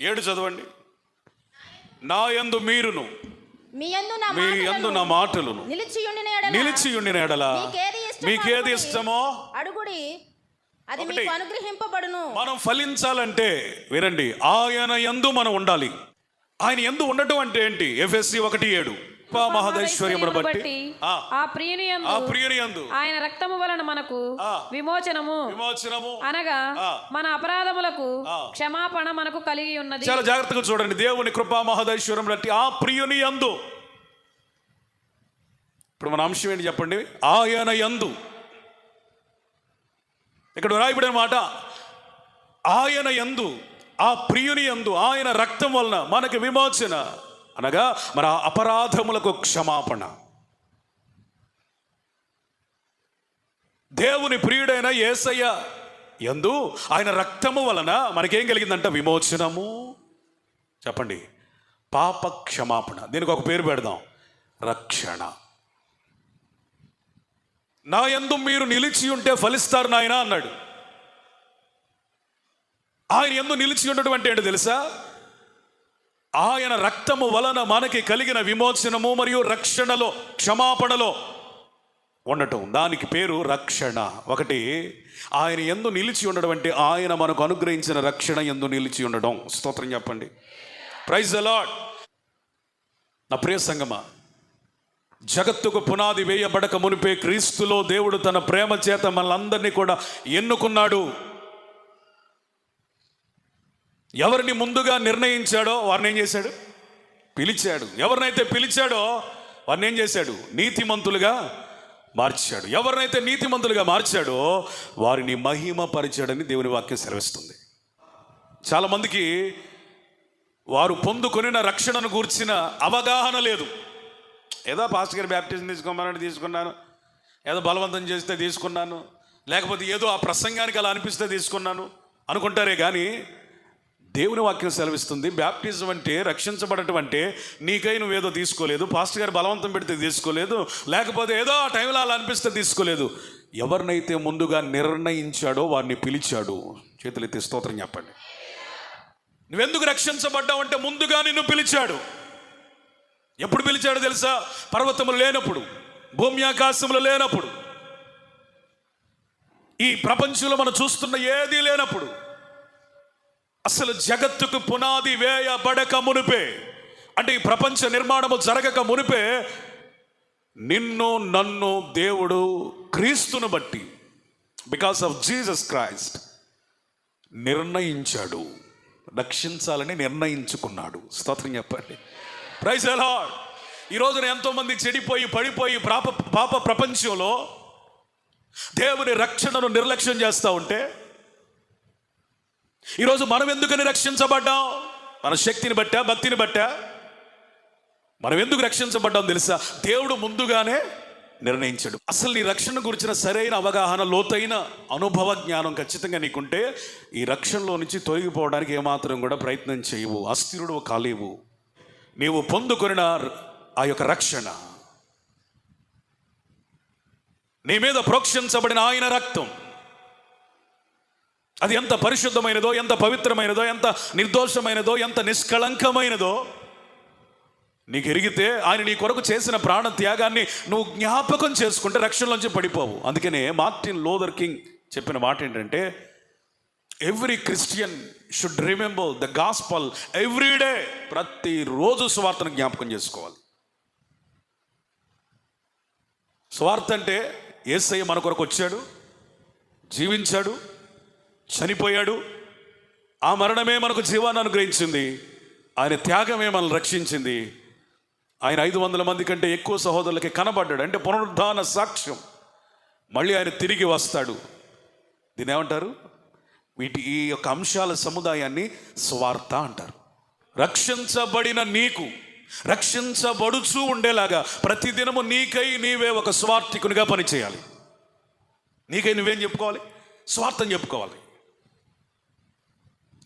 ఏడు చదవండి. నా యందు మీరును. మీ యందు నా మాటలను ఉండిన ఎడల. మీకేది ఇష్టమో అడుగుడి. అది. మీకు అనుగ్రహింపబడును. మనం ఫలించాలంటే వినండి ఆయన యందు మనం ఉండాలి. ఆయన ఎందు ఉండటం అంటే ఏంటి? ఎఫ్ఎస్సి ఒకటి ఏడు. మహదైశ్వర్యమును బట్టి. ఆ, ప్రియుని ఆ ప్రియుని యందు. ఆయన రక్తము వలన మనకు. విమోచనము. విమోచనము. అనగా. మన అపరాధములకు. క్షమాపణ మనకు కలిగి ఉన్నది. చాలా జాగ్రత్తగా చూడండి. దేవుని కృపా మహదైశ్వర్యం బట్టి ఆ ప్రియుని యందు. ఇప్పుడు మన అంశం ఏంటి చెప్పండి? ఆయన యందు. ఇక్కడ రాయబడిన మాట ఆయన యందు ఆ ప్రియుని యందు ఆయన రక్తం వలన మనకి విమోచన అనగా మన అపరాధములకు క్షమాపణ. దేవుని ప్రియుడైన యేసయ్య ఎందు ఆయన రక్తము వలన మనకేం కలిగిందంట? విమోచనము. చెప్పండి. పాప క్షమాపణ. దీనికి ఒక పేరు పెడదాం. రక్షణ. నా ఎందు మీరు నిలిచి ఉంటే ఫలిస్తారు నాయన అన్నాడు. ఆయన ఎందు నిలిచి ఉండటం అంటే ఏంటో తెలుసా? ఆయన రక్తము వలన మనకి కలిగిన విమోచనము మరియు రక్షణలో క్షమాపణలో ఉండటం. దానికి పేరు రక్షణ. ఒకటి ఆయన ఎందు నిలిచి ఉండడం అంటే ఆయన మనకు అనుగ్రహించిన రక్షణ ఎందు నిలిచి ఉండడం. స్తోత్రం చెప్పండి. ప్రైజ్ అలాడ్ నా ప్రియ సంగమా జగత్తుకు పునాది వేయబడక మునిపే క్రీస్తులో దేవుడు తన ప్రేమ చేత మనందరినీ కూడా ఎన్నుకున్నాడు. ఎవరిని ముందుగా నిర్ణయించాడో వారిని ఏం చేశాడు? పిలిచాడు. ఎవరినైతే పిలిచాడో వారిని ఏం చేశాడు? నీతిమంతులుగా మార్చాడు. ఎవరినైతే నీతిమంతులుగా మార్చాడో వారిని మహిమ పరిచాడని దేవుని వాక్యం సెలవిస్తుంది. చాలామందికి వారు పొందుకొనిన రక్షణను గూర్చిన అవగాహన లేదు. ఏదో పాస్ట్ గారి బ్యాప్టిజం తీసుకోమని తీసుకున్నాను. ఏదో బలవంతం చేస్తే తీసుకున్నాను. లేకపోతే ఏదో ఆ ప్రసంగానికి అలా అనిపిస్తే తీసుకున్నాను అనుకుంటారే కానీ దేవుని వాక్యం సెలవిస్తుంది. బ్యాప్టిజం అంటే రక్షించబడటం అంటే నీకై నువ్వేదో తీసుకోలేదు పాస్టర్ గారు బలవంతం పెడితే తీసుకోలేదు లేకపోతే ఏదో ఆ టైంలో అలా అనిపిస్తే తీసుకోలేదు. ఎవరినైతే ముందుగా నిర్ణయించాడో వారిని పిలిచాడు. చేతులెత్తి స్తోత్రం చెప్పండి. నువ్వెందుకు రక్షించబడ్డావు అంటే ముందుగా నిన్ను పిలిచాడు. ఎప్పుడు పిలిచాడో తెలుసా? పర్వతములు లేనప్పుడు భూమి ఆకాశములు లేనప్పుడు. ఈ ప్రపంచంలో మనం చూస్తున్న ఏది లేనప్పుడు. అసలు జగత్తుకు పునాది వేయబడక మునిపే అంటే ఈ ప్రపంచ నిర్మాణము జరగక మునిపే నిన్ను నన్ను దేవుడు క్రీస్తును బట్టి బికాస్ ఆఫ్ జీసస్ క్రైస్ట్ నిర్ణయించాడు. రక్షించాలని నిర్ణయించుకున్నాడు. స్తోత్రం చెప్పండి. ప్రైజ్ ఎలా ఈ రోజున ఎంతోమంది చెడిపోయి పడిపోయి పాప పాప ప్రపంచంలో దేవుని రక్షణను నిర్లక్ష్యం చేస్తూ ఉంటే ఈరోజు మనం ఎందుకని రక్షించబడ్డాం? మన శక్తిని బట్టా భక్తిని బట్టా? మనం ఎందుకు రక్షించబడ్డాం తెలుసా? దేవుడు ముందుగానే నిర్ణయించాడు. అసలు నీ రక్షణ గురించిన సరైన అవగాహన లోతైన అనుభవ జ్ఞానం ఖచ్చితంగా నీకుంటే ఈ రక్షణలో నుంచి తొలగిపోవడానికి ఏమాత్రం కూడా ప్రయత్నం చేయవు. అస్థిరుడు కాలేవు. నీవు పొందుకొనిన ఆ యొక్క రక్షణ. నీ మీద ప్రోక్షించబడిన ఆయన రక్తం. అది ఎంత పరిశుద్ధమైనదో ఎంత పవిత్రమైనదో ఎంత నిర్దోషమైనదో ఎంత నిష్కళంకమైనదో. నీకు ఎరిగితే ఆయన నీ కొరకు చేసిన ప్రాణ త్యాగాన్ని నువ్వు జ్ఞాపకం చేసుకుంటే రక్షణలోంచి పడిపోవు. అందుకనే మార్టిన్ లోదర్ కింగ్ చెప్పిన మాట ఏంటంటే every Christian should remember the gospel everyday ప్రతిరోజు స్వార్థను జ్ఞాపకం చేసుకోవాలి. స్వార్థ అంటే ఏసయ్య మన కొరకు వచ్చాడు జీవించాడు చనిపోయాడు. ఆ మరణమే మనకు జీవాన్ని అనుగ్రహించింది. ఆయన త్యాగమే మనల్ని రక్షించింది. ఆయన ఐదు వందల మంది కంటే ఎక్కువ సహోదరులకి కనబడ్డాడు. అంటే పునరుద్ధాన సాక్ష్యం. మళ్ళీ ఆయన తిరిగి వస్తాడు. దీని ఏమంటారు? వీటి ఈ యొక్క అంశాల సముదాయాన్ని స్వార్థ అంటారు. రక్షించబడిన నీకు రక్షించబడుచూ ఉండేలాగా ప్రతిదినము నీకై నీవే ఒక స్వార్థికునిగా పనిచేయాలి. నీకై నువ్వేం చెప్పుకోవాలి? స్వార్థం చెప్పుకోవాలి.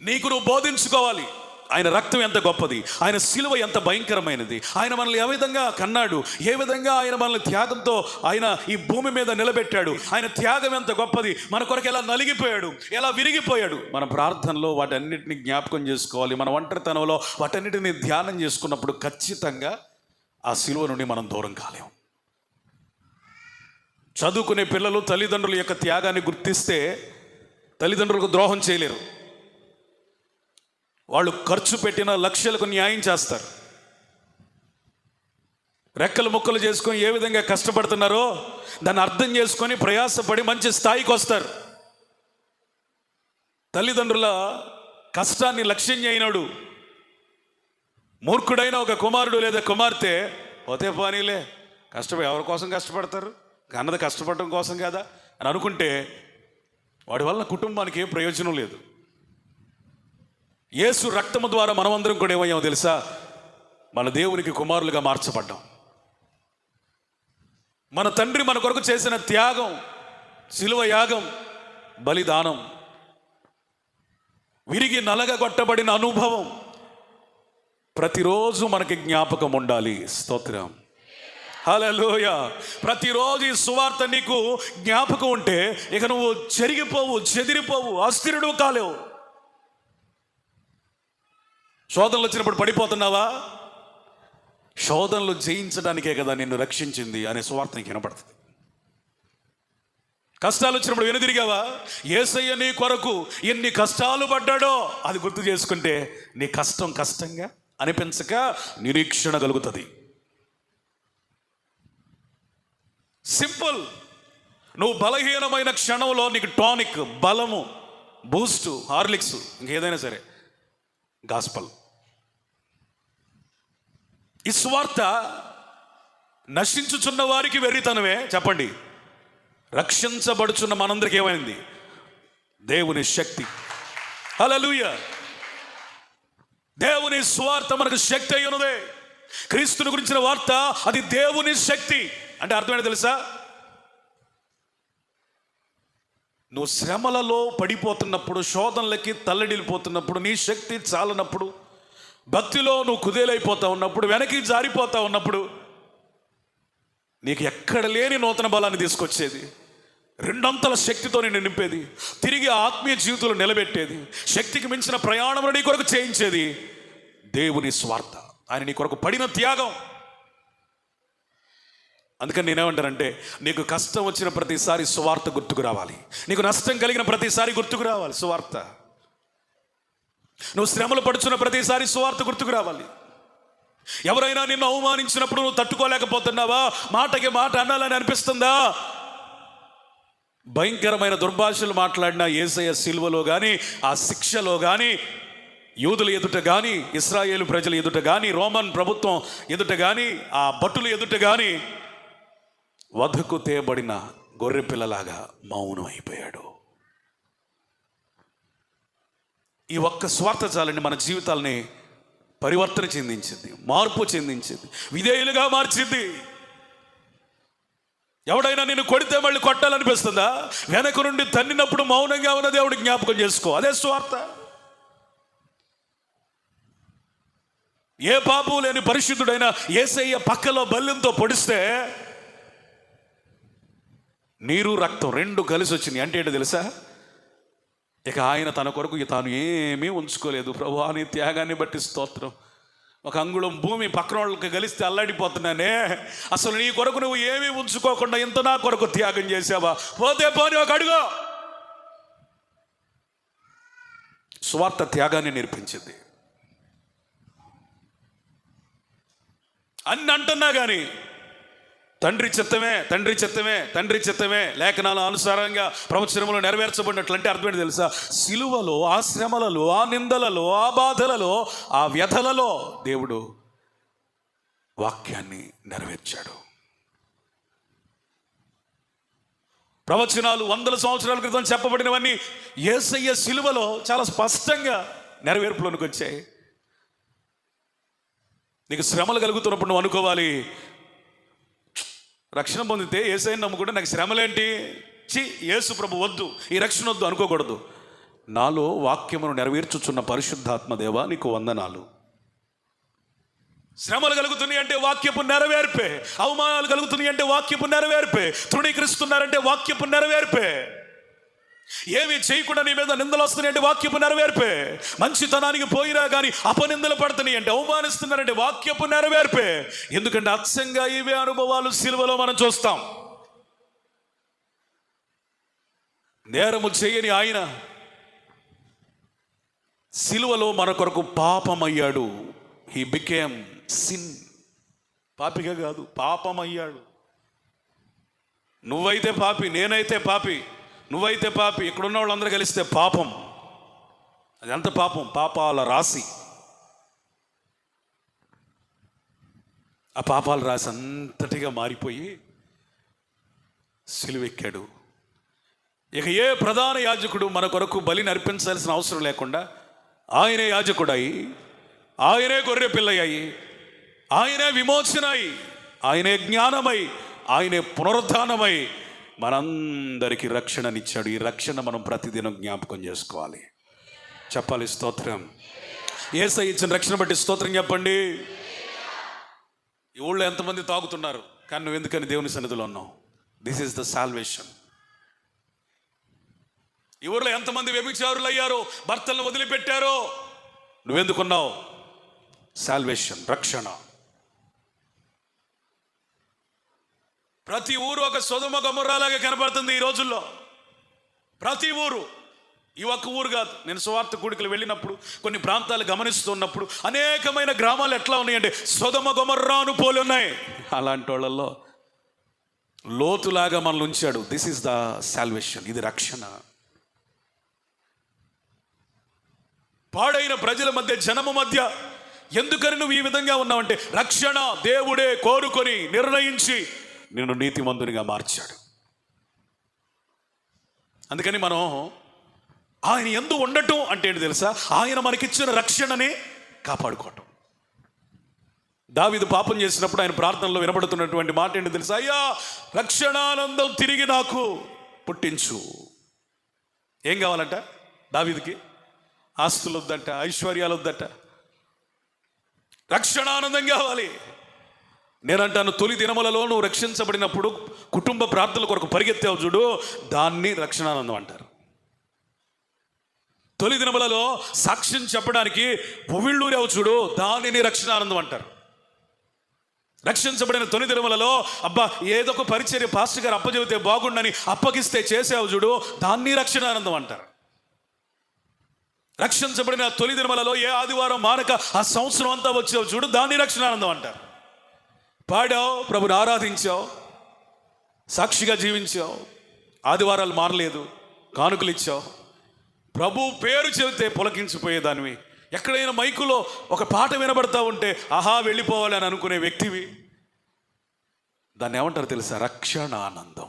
నీకు నువ్వు బోధించుకోవాలి. ఆయన రక్తం ఎంత గొప్పది ఆయన శిలువ ఎంత భయంకరమైనది. ఆయన మనల్ని ఏ విధంగా కన్నాడు ఏ విధంగా ఆయన మనల్ని త్యాగంతో ఆయన ఈ భూమి మీద నిలబెట్టాడు ఆయన త్యాగం ఎంత గొప్పది మన కొరకు ఎలా నలిగిపోయాడు ఎలా విరిగిపోయాడు. మన ప్రార్థనలో వాటన్నిటిని జ్ఞాపకం చేసుకోవాలి మన ఒంటరితనంలో వాటన్నిటిని ధ్యానం చేసుకున్నప్పుడు ఖచ్చితంగా ఆ శిలువ నుండి మనం దూరం కాలేం. చదువుకునే పిల్లలు తల్లిదండ్రుల యొక్క త్యాగాన్ని గుర్తిస్తే తల్లిదండ్రులకు ద్రోహం చేయలేరు. వాళ్ళు ఖర్చు పెట్టిన లక్ష్యాలకు న్యాయం చేస్తారు. రెక్కలు ముక్కలు చేసుకొని ఏ విధంగా కష్టపడుతున్నారో దాన్ని అర్థం చేసుకొని ప్రయాసపడి మంచి స్థాయికి వస్తారు. తల్లిదండ్రుల కష్టాన్ని లక్ష్యం చేయనాడు మూర్ఖుడైన ఒక కుమారుడు లేదా కుమార్తె పోతే పోనీలే కష్టపడి ఎవరి కోసం కష్టపడతారు? అన్నది కష్టపడటం కోసం కదా? అని అనుకుంటే వాడి వల్ల కుటుంబానికి ఏం ప్రయోజనం లేదు. యేసు రక్తము ద్వారా మనమందరం కూడా ఏమయ్యామో తెలుసా? మన దేవునికి కుమారులుగా మార్చబడ్డాం. మన తండ్రి మన కొరకు చేసిన త్యాగం శిలువ యాగం బలిదానం విరిగి నలగగొట్టబడిన అనుభవం ప్రతిరోజు మనకి జ్ఞాపకం ఉండాలి. స్తోత్రం. హలోయ ప్రతిరోజు ఈ సువార్త నీకు జ్ఞాపకం ఉంటే ఇక నువ్వు చెరిగిపోవు చెదిరిపోవు అస్థిరుడు కాలేవు. శోధనలు వచ్చినప్పుడు పడిపోతున్నావా? శోధనలు జయించడానికే కదా నిన్ను రక్షించింది అనే సువార్త నీకు వినపడుతుంది. కష్టాలు వచ్చినప్పుడు వెనుదిరిగావా? ఏసయ్య నీ కొరకు ఎన్ని కష్టాలు పడ్డాడో అది గుర్తు చేసుకుంటే నీ కష్టం కష్టంగా అనిపించక నిరీక్షణ కలుగుతుంది. సింపుల్. నువ్వు బలహీనమైన క్షణంలో నీకు టానిక్ బలము బూస్టు హార్లిక్స్ ఇంకేదైనా సరే గాస్పల్. ఈ స్వార్థ నశించుచున్న వారికి వెర్రితనమే. చెప్పండి. రక్షించబడుచున్న మనందరికి ఏమైంది? దేవుని శక్తి. హలలుయ దేవుని స్వార్థ మనకు శక్తి అయి ఉన్నదే క్రీస్తుని గురించిన వార్త అది దేవుని శక్తి. అంటే అర్థమైనా తెలుసా? నువ్వు శ్రమలలో పడిపోతున్నప్పుడు శోధనలకి తల్లడిల్లిపోతున్నప్పుడు నీ శక్తి చాలనప్పుడు భక్తిలో నువ్వు కుదేలైపోతా ఉన్నప్పుడు వెనక్కి జారిపోతా ఉన్నప్పుడు నీకు ఎక్కడ లేని నూతన బలాన్ని తీసుకొచ్చేది. రెండంతల శక్తితో నేను నింపేది. తిరిగి ఆత్మీయ జీవితంలో నిలబెట్టేది. శక్తికి మించిన ప్రయాణం నీ కొరకు చేయించేది. దేవుని స్వార్థ. ఆయన నీ కొరకు పడిన త్యాగం. అందుకని నేనేమంటానంటే నీకు కష్టం వచ్చిన ప్రతిసారి సువార్త గుర్తుకు రావాలి. నీకు నష్టం కలిగిన ప్రతిసారి గుర్తుకు రావాలి సువార్త. నువ్వు శ్రమలు పడుచున్న ప్రతిసారి సువార్త గుర్తుకు రావాలి. ఎవరైనా నిన్ను అవమానించినప్పుడు నువ్వు తట్టుకోలేకపోతున్నావా? మాటకి మాట అనాలని అనిపిస్తుందా? భయంకరమైన దుర్భాషలు మాట్లాడిన ఏసయ సిల్వలో కానీ ఆ శిక్షలో కానీ యూదుల ఎదుట కానీ ఇస్రాయేలు ప్రజల ఎదుట కానీ రోమన్ ప్రభుత్వం ఎదుట కానీ ఆ భటుల ఎదుట కానీ వధకు తేబడిన గొర్రె పిల్లలాగా మౌనం అయిపోయాడు ఈ ఒక్క స్వార్థ చాలని మన జీవితాలని పరివర్తన చెందించింది మార్పు చెందించింది విధేయులుగా మార్చింది. ఎవడైనా నేను కొడితే మళ్ళీ కొట్టాలనిపిస్తుందా? వెనక నుండి తన్నినప్పుడు మౌనంగా ఉన్న దేవుడు జ్ఞాపకం చేసుకో అదే స్వార్థ. ఏ పాపం లేని పరిశుద్ధుడైనా ఏసయ్య పక్కలో బల్లెంతో పొడిస్తే నీరు రక్తం రెండు కలిసి వచ్చినాయి అంటే ఏంటో తెలుసా? ఇక ఆయన తన కొరకు తాను ఏమీ ఉంచుకోలేదు. ప్రభు నీ త్యాగాన్ని బట్టి స్తోత్రం. ఒక అంగుళం భూమి పక్కన వాళ్ళకి కలిస్తే అల్లాడిపోతున్నానే. అసలు నీ కొరకు నువ్వు ఏమీ ఉంచుకోకుండా ఇంత నా కొరకు త్యాగం చేసావా? పోతే పోని ఒక అడుగు. స్వార్థ త్యాగాన్ని నేర్పించింది. అన్ని అంటున్నా కానీ తండ్రి చిత్తమే తండ్రి చిత్తమే తండ్రి చిత్తమే. లేఖనాల అనుసారంగా ప్రవచనములు నెరవేర్చబడినట్లు అంటే అర్థమేంటి తెలుసా? సిలువలో ఆ శ్రమలలో ఆ నిందలలో ఆ బాధలలో ఆ వ్యధలలో దేవుడు వాక్యాన్ని నెరవేర్చాడు. ప్రవచనాలు వందల సంవత్సరాల క్రితం చెప్పబడినవన్నీ ఏసయ్య సిలువలో చాలా స్పష్టంగా నెరవేర్పులోనికి వచ్చాయి. నీకు శ్రమలు కలుగుతున్నప్పుడు నువ్వు అనుకోవాలి రక్షణ పొందితే ఏసైని నమ్ముకుంటే నాకు శ్రమలేంటి? చి యేసు ప్రభు వద్దు. ఈ రక్షణ వద్దు అనుకోకూడదు. నాలో వాక్యమును నెరవేర్చుచున్న పరిశుద్ధాత్మ దేవ నీకు వందనాలు. శ్రమలు కలుగుతున్నాయి అంటే వాక్యపు నెరవేర్పే. అవమానాలు కలుగుతున్నాయి అంటే వాక్యపు నెరవేర్పే. తృణీకరిస్తున్నారంటే వాక్యపు నెరవేర్పే. ఏమి చేయకుండా నీ మీద నిందలు వస్తున్నాయంటే వాక్యపు నెరవేర్పే. మంచితనానికి పోయినా కానీ అపనిందలు పడుతున్నాయి అంటే అవమానిస్తున్నారంటే వాక్యపు నెరవేర్పే. ఎందుకంటే అచ్చంగా ఇవే అనుభవాలు సిలువలో మనం చూస్తాం. నేరము చేయని ఆయన సిలువలో మన కొరకు పాపమయ్యాడు. హీ బికేమ్ సిన్ పాపిగా కాదు పాపమయ్యాడు. నువ్వైతే పాపి నేనైతే పాపి. నువ్వైతే పాపి ఇక్కడున్న వాళ్ళందరూ కలిస్తే పాపం. అది ఎంత పాపం పాపాల రాసి ఆ పాపాల రాసి అంతటిగా మారిపోయి సిలువెక్కాడు. ఇక ఏ ప్రధాన యాజకుడు మన కొరకు బలిని అర్పించాల్సిన అవసరం లేకుండా ఆయనే యాజకుడై ఆయనే గొర్రె పిల్లయ్యాయి ఆయనే విమోచనై ఆయనే జ్ఞానమై ఆయనే పునరుద్ధానమై మనందరికీ రక్షణనిచ్చాడు. ఈ రక్షణ మనం ప్రతిదినం జ్ఞాపకం చేసుకోవాలి. చెప్పాలి స్తోత్రం. ఏసై ఇచ్చిన రక్షణ బట్టి స్తోత్రం చెప్పండి. ఈ ఊళ్ళో ఎంతమంది తాగుతున్నారు? కానీ నువ్వు ఎందుకని దేవుని సన్నిధిలో ఉన్నావు? దిస్ ఈస్ ద సాల్వేషన్ ఈ ఊళ్ళో ఎంతమంది వ్యభిచారులు అయ్యారో భర్తలను వదిలిపెట్టారో? నువ్వెందుకున్నావు? సాల్వేషన్ రక్షణ. ప్రతి ఊరు ఒక సొదమ గమరాలాగా కనబడుతుంది ఈ రోజుల్లో. ప్రతి ఊరు. ఈ ఒక్క ఊరు కాదు. నేను సువార్త కూడికలు వెళ్ళినప్పుడు కొన్ని ప్రాంతాలు గమనిస్తున్నప్పుడు అనేకమైన గ్రామాలు ఎట్లా ఉన్నాయంటే సొదమ గొమర్రాను పోలి ఉన్నాయి. అలాంటి వాళ్ళల్లో లోతులాగా మనల్ని ఉంచాడు. దిస్ ఇస్ ద సాల్వేషన్ ఇది రక్షణ. పాడైన ప్రజల మధ్య జనము మధ్య ఎందుకని నువ్వు ఈ విధంగా ఉన్నావంటే రక్షణ దేవుడే కోరుకొని నిర్ణయించి నిన్ను నీతిమంతునిగా మార్చాడు. అందుకని మనం ఆయన ఎందు ఉండటం అంటే ఏంటి తెలుసా? ఆయన మనకిచ్చిన రక్షణని కాపాడుకోవటం. దావిదు పాపం చేసినప్పుడు ఆయన ప్రార్థనలో వినబడుతున్నటువంటి మాట ఏంటి తెలుసా? అయ్యా రక్షణానందం తిరిగి నాకు పుట్టించు. ఏం కావాలంట దావిదికి? ఆస్తులు వద్దంట ఐశ్వర్యాలు వద్దంట రక్షణానందం కావాలి. నేనంటాను తొలి దినములలో నువ్వు రక్షించబడినప్పుడు కుటుంబ ప్రార్థనల కొరకు పరిగెత్తావు చూడు దాన్ని రక్షణానందం అంటారు. తొలి దినములలో సాక్ష్యం చెప్పడానికి పొవిళ్ళూరావు చూడు దానిని రక్షణానందం అంటారు. రక్షించబడిన తొలి దినములలో అబ్బా ఏదో ఒక పరిచర్య పాస్టర్ గారు అప్పచెబితే బాగుండని అప్పగిస్తే చేసావు చూడు దాన్ని రక్షణానందం అంటారు. రక్షించబడిన తొలి దినములలో ఏ ఆదివారం మానక ఆ సంవత్సరం అంతా వచ్చావు చూడు దాన్ని రక్షణానందం అంటారు. పాడావు ప్రభుని ఆరాధించావు సాక్షిగా జీవించావు ఆదివారాలు మారలేదు కానుకలు ఇచ్చావు ప్రభు పేరు చెబితే పులకించిపోయేదానివి. ఎక్కడైనా మైకులో ఒక పాట వినబడతా ఉంటే ఆహా వెళ్ళిపోవాలి అని అనుకునే వ్యక్తివి. దాన్ని ఏమంటారు తెలుసా? రక్షణానందం.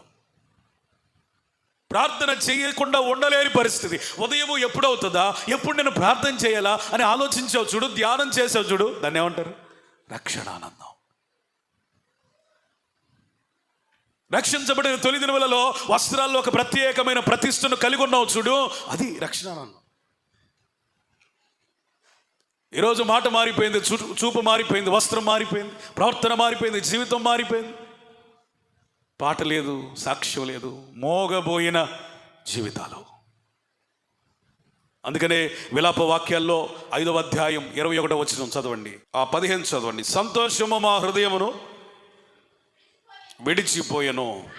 ప్రార్థన చేయకుండా ఉండలేని పరిస్థితి. ఉదయం ఎప్పుడవుతుందా? ఎప్పుడు నేను ప్రార్థన చేయాలా? అని ఆలోచించావు చూడు ధ్యానం చేసావు చూడు. దాన్ని ఏమంటారు రక్షణానందం. రక్షించబడిన తొలి దినములలో వస్త్రాల్లో ఒక ప్రత్యేకమైన ప్రతిష్టను కలిగి ఉన్నావు చూడు. అది రక్షణానందం ఈరోజు మాట మారిపోయింది చూ- చూపు మారిపోయింది వస్త్రం మారిపోయింది ప్రవర్తన మారిపోయింది జీవితం మారిపోయింది. పాట లేదు సాక్ష్యం లేదు మోగబోయిన జీవితాలు. అందుకనే విలాప వాక్యాల్లో ఐదవ అధ్యాయం ఇరవై ఒకటో వచ్చిన చదవండి. ఆ పదిహేను చదవండి. సంతోషము మా హృదయమును విడిచిపోయెను.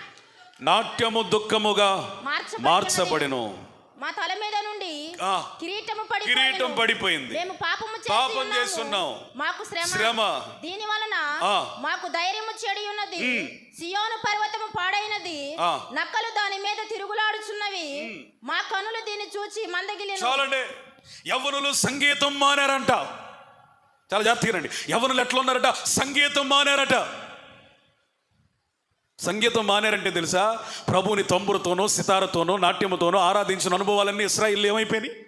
నాట్యము దుఃఖముగా మార్చబడి మార్చబడెను. మా తల మీద నుండి ఆ, కిరీటము పడి కిరీటం పడిపోయింది. మేము పాపము పాపం. చేస్తున్నాం. మాకు శ్రమ. శ్రమ. దీని వలన. మాకు ధైర్యము చెడి ఉన్నది. సియోను పర్వతము పాడైనది. నక్కలు దాని మీద తిరుగులాడుచున్నవి. మా కనులు దీన్ని చూచి మందగిలిన. చాలండి. యవ్వనులు సంగీతం మానారంట. చాలా జాగ్రత్తగానండి యవ్వనులు ఎట్లా ఉన్నారట సంగీతం మానారట. సంగీతం మానేరంటే తెలుసా? ప్రభుని తంబురతోనో సితారతోనో నాట్యముతోనో ఆరాధించిన అనుభవాలన్నీ ఇస్రాయిల్ ఏమైపోయినాయి?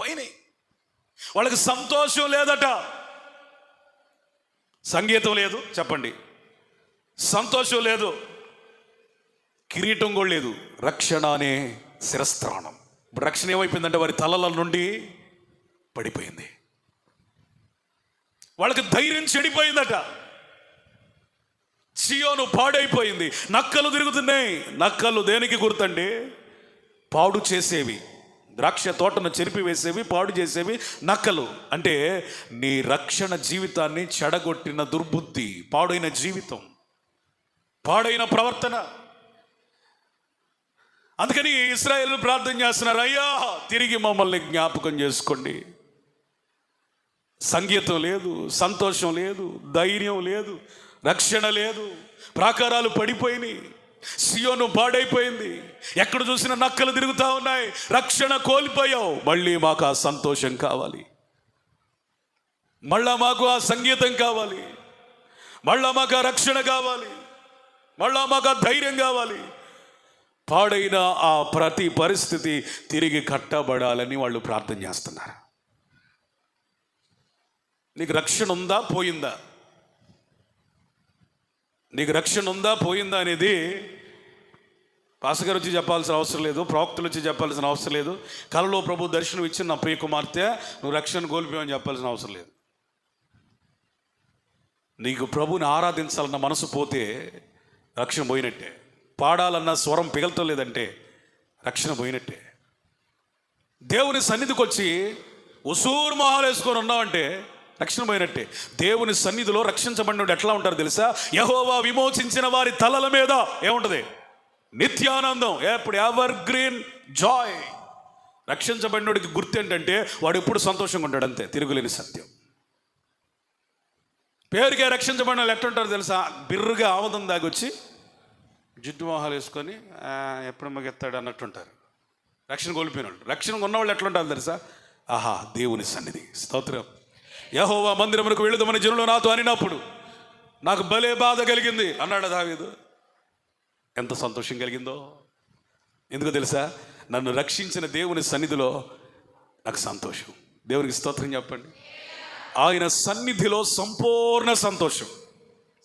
పోయినాయి. వాళ్ళకి సంతోషం లేదట. సంగీతం లేదు చెప్పండి. సంతోషం లేదు. కిరీటం కూడా లేదు. రక్షణ అనే శిరస్త్రాణం. ఇప్పుడు రక్షణ ఏమైపోయిందంటే వారి తలల నుండి పడిపోయింది. వాళ్ళకి ధైర్యం చెడిపోయిందట. సియోను పాడైపోయింది. నక్కలు తిరుగుతున్నాయి. నక్కలు దేనికి గుర్తండి? పాడు చేసేవి. ద్రాక్ష తోటను చెరిపివేసేవి పాడు చేసేవి నక్కలు. అంటే నీ రక్షణ జీవితాన్ని చెడగొట్టిన దుర్బుద్ధి పాడైన జీవితం పాడైన ప్రవర్తన. అందుకని ఇస్రాయేల్ ప్రార్థన చేస్తున్నారు అయ్యా తిరిగి మమ్మల్ని జ్ఞాపకం చేసుకోండి. సంగీతం లేదు సంతోషం లేదు ధైర్యం లేదు రక్షణ లేదు. ప్రాకారాలు పడిపోయినాయి. సియోను పాడైపోయింది. ఎక్కడ చూసినా నక్కలు తిరుగుతూ ఉన్నాయి. రక్షణ కోల్పోయావు. మళ్ళీ మాకు ఆ సంతోషం కావాలి. మళ్ళా మాకు ఆ సంగీతం కావాలి. మళ్ళా మాకు ఆ రక్షణ కావాలి. మళ్ళా మాకు ఆ ధైర్యం కావాలి. పాడైన ఆ ప్రతి పరిస్థితి తిరిగి కట్టబడాలని వాళ్ళు ప్రార్థన చేస్తున్నారు. నీకు రక్షణ ఉందా? పోయిందా? నీకు రక్షణ ఉందా పోయిందా అనేది పాసగారు వచ్చి చెప్పాల్సిన అవసరం లేదు ప్రవక్తలు వచ్చి చెప్పాల్సిన అవసరం లేదు. కలలో ప్రభు దర్శనం ఇచ్చిన నా ప్రియ కుమార్తె నువ్వు రక్షణ కోల్పోయావని చెప్పాల్సిన అవసరం లేదు. నీకు ప్రభుని ఆరాధించాలన్న మనసు పోతే రక్షణ పోయినట్టే. పాడాలన్న స్వరం పిగలటం లేదంటే రక్షణ పోయినట్టే. దేవుని సన్నిధికి వచ్చి ఉసూరు మొహాలు వేసుకొని ఉన్నావంటే రక్షణ పోయినట్టే దేవుని సన్నిధిలో రక్షించబడినోడు ఎట్లా ఉంటారు తెలుసా? యహోవా విమోచించిన వారి తలల మీద ఏముంటుంది? నిత్యానందం. ఎప్పుడు ఎవర్ గ్రీన్ జాయ్. రక్షించబడినోడికి గుర్తు ఏంటంటే వాడు ఎప్పుడు సంతోషంగా ఉంటాడు అంతే తిరుగులేని సత్యం. పేరుకే రక్షించబడిన వాళ్ళు ఎట్టుంటారు తెలుసా? బిర్రుగా ఆమదం దాగొచ్చి జిడ్డు మొహాలు వేసుకొని ఎప్పుడు మగెత్తాడు అన్నట్టుంటారు. రక్షణ కోల్పోయిన వాళ్ళు రక్షణ ఉన్నవాళ్ళు ఎట్లుంటారు తెలుసా? ఆహా దేవుని సన్నిధి. స్తోత్రం. యహోవా మందిరమునకు వెళుదామని జనులు నాతో అనినప్పుడు నాకు భలే బాధ కలిగింది అన్నాడు దావీదు. ఎంత సంతోషం కలిగిందో. ఎందుకో తెలుసా? నన్ను రక్షించిన దేవుని సన్నిధిలో నాకు సంతోషం. దేవునికి స్తోత్రం చెప్పండి. ఆయన సన్నిధిలో సంపూర్ణ సంతోషం.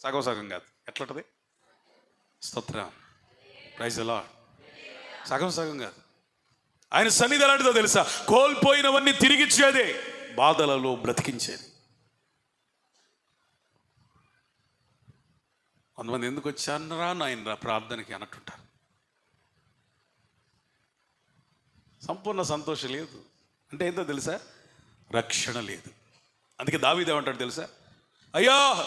సగం సగం కాదు. ఎట్లుంటుంది? స్తోత్రం. ప్రైజ్ ఎలా సగం సగం కాదు. ఆయన సన్నిధి ఎలాంటిదో తెలుసా? కోల్పోయినవన్నీ తిరిగిచ్చేదే. బాధలలో బ్రతికించేది. కొంతమంది ఎందుకు వచ్చానరా నాయన ప్రార్థనకి అన్నట్టుంటారు. సంపూర్ణ సంతోషం లేదు. అంటే ఏంటో తెలుసా? రక్షణ లేదు. అందుకే దావీదేమంటాడు తెలుసా? అయ్యా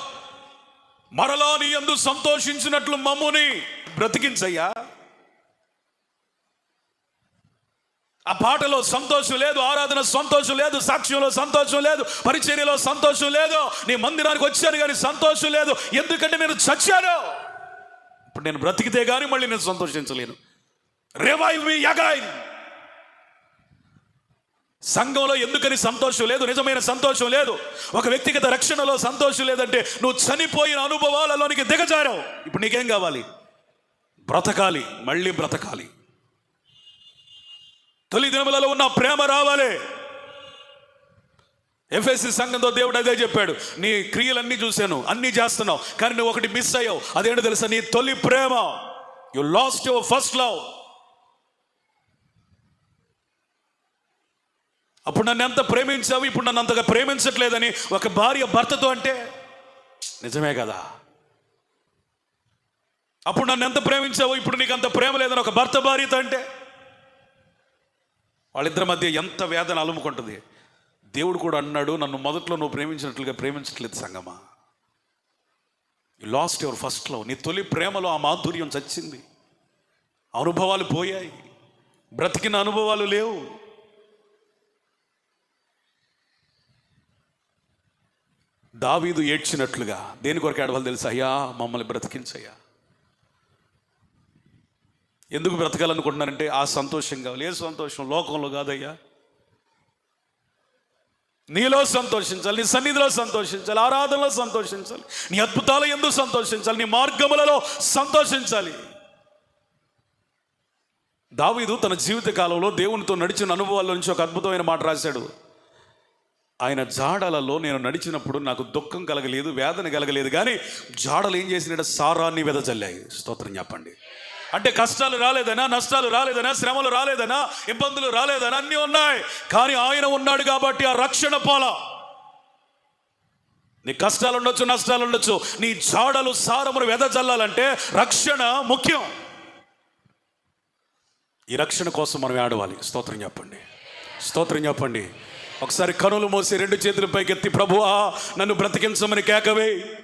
మరలా నీ అందు సంతోషించినట్లు మమ్ముని బ్రతికించయ్యా. ఆ పాటలో సంతోషం లేదు ఆరాధన సంతోషం లేదు సాక్ష్యంలో సంతోషం లేదు పరిచర్యలో సంతోషం లేదు. నీ మందిరానికి వచ్చాను కానీ సంతోషం లేదు. ఎందుకంటే నేను చచ్చాను ఇప్పుడు నేను బ్రతికితే కానీ మళ్ళీ నేను సంతోషించలేను. రివైవ్ మీ యగాయ్ సంఘంలో ఎందుకని సంతోషం లేదు? నిజమైన సంతోషం లేదు. ఒక వ్యక్తిగత రక్షణలో సంతోషం లేదంటే నువ్వు చనిపోయిన అనుభవాలలోనికి దిగజారావు. ఇప్పుడు నీకేం కావాలి? బ్రతకాలి మళ్ళీ బ్రతకాలి. తొలి దినములలో ఉన్న ప్రేమ రావాలి. ఎఫ్ఎస్సి సంఘంతో దేవుడు అదే చెప్పాడు. నీ క్రియలన్నీ చూశాను అన్నీ చేస్తున్నావు కానీ నువ్వు ఒకటి మిస్ అయ్యావు. అదేంటో తెలుసా? నీ తొలి ప్రేమ. You lost your first love అప్పుడు నన్ను ఎంత ప్రేమించావు ఇప్పుడు నన్ను అంతగా ప్రేమించట్లేదని ఒక భార్య భర్తతో అంటే నిజమే కదా? అప్పుడు నన్ను ఎంత ప్రేమించావు ఇప్పుడు నీకు అంత ప్రేమ లేదని ఒక భర్త భార్యతో అంటే వాళ్ళిద్దరి మధ్య ఎంత వేదన అలుముకుంటుంది. దేవుడు కూడా అన్నాడు నన్ను మొదట్లో నువ్వు ప్రేమించినట్లుగా ప్రేమించట్లేదు సంగమా. You lost your first love నీ తొలి ప్రేమలో ఆ మాధుర్యం చచ్చింది. అనుభవాలు పోయాయి. బ్రతికిన అనుభవాలు లేవు. దావీదు ఏడ్చినట్లుగా దేని కొరకు ఏడవాలి తెలుసా? అయ్యా మమ్మల్ని బ్రతికించయ్యా. ఎందుకు బ్రతకాలనుకుంటున్నారంటే ఆ సంతోషం కావాలి. ఏ సంతోషం? లోకంలో కాదయ్యా. నీలో సంతోషించాలి నీ సన్నిధిలో సంతోషించాలి ఆరాధనలో సంతోషించాలి నీ అద్భుతాల ఎందుకు సంతోషించాలి నీ మార్గములలో సంతోషించాలి. దావీదు తన జీవిత కాలంలో దేవునితో నడిచిన అనుభవాల నుంచి ఒక అద్భుతమైన మాట రాశాడు. ఆయన జాడలలో నేను నడిచినప్పుడు నాకు దుఃఖం కలగలేదు వేదన కలగలేదు కానీ జాడలు ఏం చేసినట్టు సారాన్ని వెదజల్లాయి. స్తోత్రం చెప్పండి అంటే కష్టాలు రాలేదనా నష్టాలు రాలేదనా శ్రమలు రాలేదనా ఇబ్బందులు రాలేదనా అన్నీ ఉన్నాయి. కానీ ఆయన ఉన్నాడు కాబట్టి ఆ రక్షణ పోల. నీ కష్టాలు ఉండొచ్చు నష్టాలు ఉండొచ్చు. నీ జాడలు సారమును వెదజల్లాలంటే రక్షణ ముఖ్యం. ఈ రక్షణ కోసం మనం ఆడవాలి స్తోత్రం చెప్పండి. స్తోత్రం చెప్పండి. ఒకసారి కనులు మోసి రెండు చేతుల పైకెత్తి ప్రభువా నన్ను బ్రతికించమని కేకవే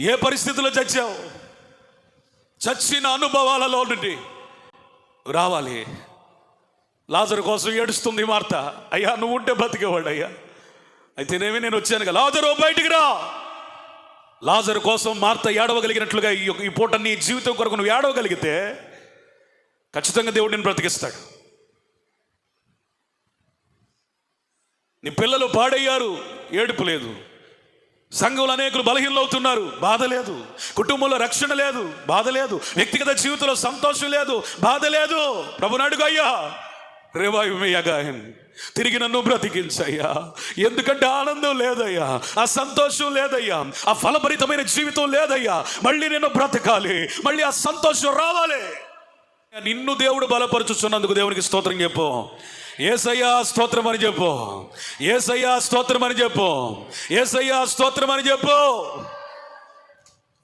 ఏ పరిస్థితిలో చచ్చావు? చచ్చిన అనుభవాలలో నుండి రావాలి. లాజరు కోసం ఏడుస్తుంది వార్త. అయ్యా నువ్వు ఉంటే బ్రతికేవాడు అయ్యా. అయితేనేమి నేను వచ్చాను కదా లాజరు బయటికి రా. లాజరు కోసం మార్త ఏడవగలిగినట్లుగా ఈ ఈ పూట నీ జీవితం కొరకు నువ్వు ఏడవగలిగితే ఖచ్చితంగా దేవుడు నేను బ్రతికిస్తాడు. నీ పిల్లలు పాడయ్యారు ఏడుపు లేదు. సంఘంలో అనేకులు బలహీనలవుతున్నారు. బాధ లేదు. కుటుంబంలో రక్షణ లేదు. బాధ లేదు. వ్యక్తిగత జీవితంలో సంతోషం లేదు. బాధ లేదు. ప్రభునాడుగా అయ్యా. రేవాయుమయ్యగాయన్ తిరిగి నన్ను బ్రతికించయ్యా. ఎందుకంటే ఆనందం లేదయ్యా. ఆ సంతోషం లేదయ్యా. ఆ ఫలభరితమైన జీవితం లేదయ్యా. మళ్ళీ నేను బ్రతకాలి. మళ్ళీ ఆ సంతోషం రావాలి. నిన్ను దేవుడు బలపరుచుచున్నందుకు దేవునికి స్తోత్రం చెప్పు. ఏసయ్యా స్తోత్రం అని చెప్పు. ఏసయ్యా స్తోత్రం అని చెప్పు. ఏసయ్యా స్తోత్రం అని చెప్పు.